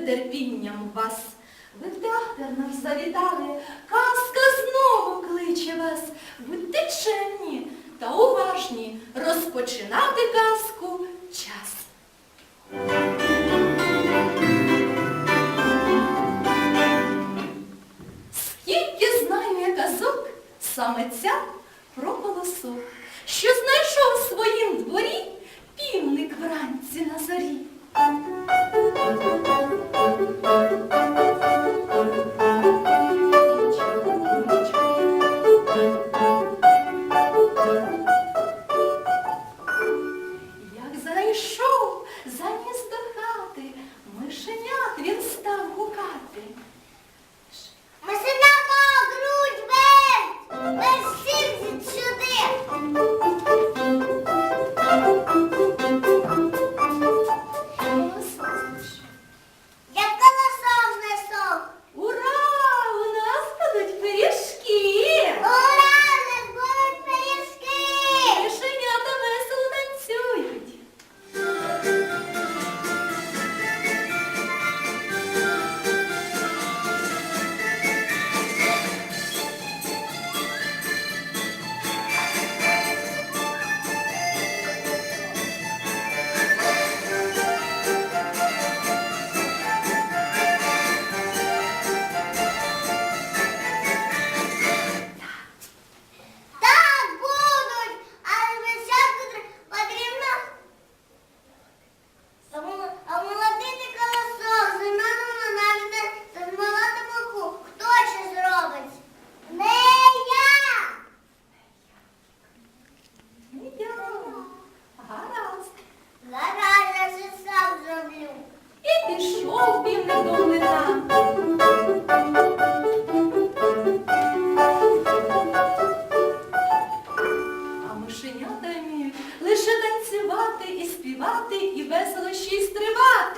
нетерпінням вас. Ви в театр нам завітали, казка знову кличе вас. Будьте чемні та уважні, розпочинати казку час. Скільки знаю я казок, саме ця про колосок, що знайшов в своїм дворі півник вранці на зорі. Música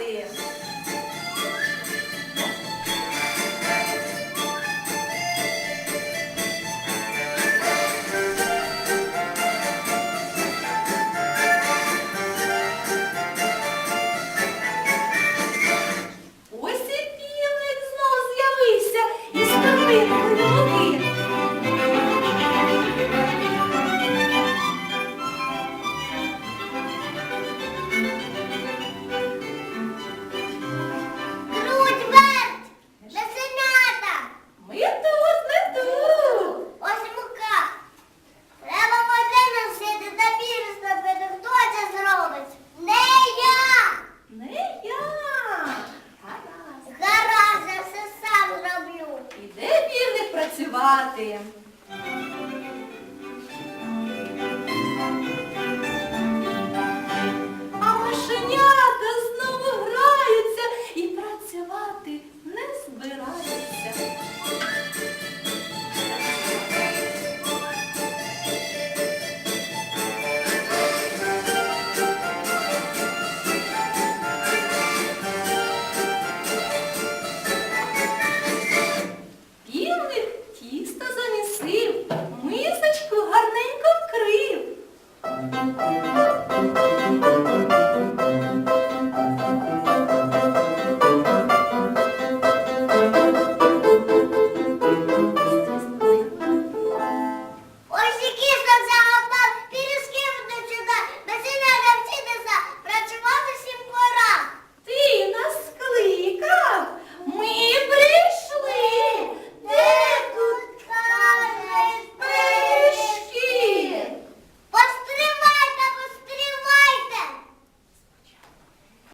bater. співати.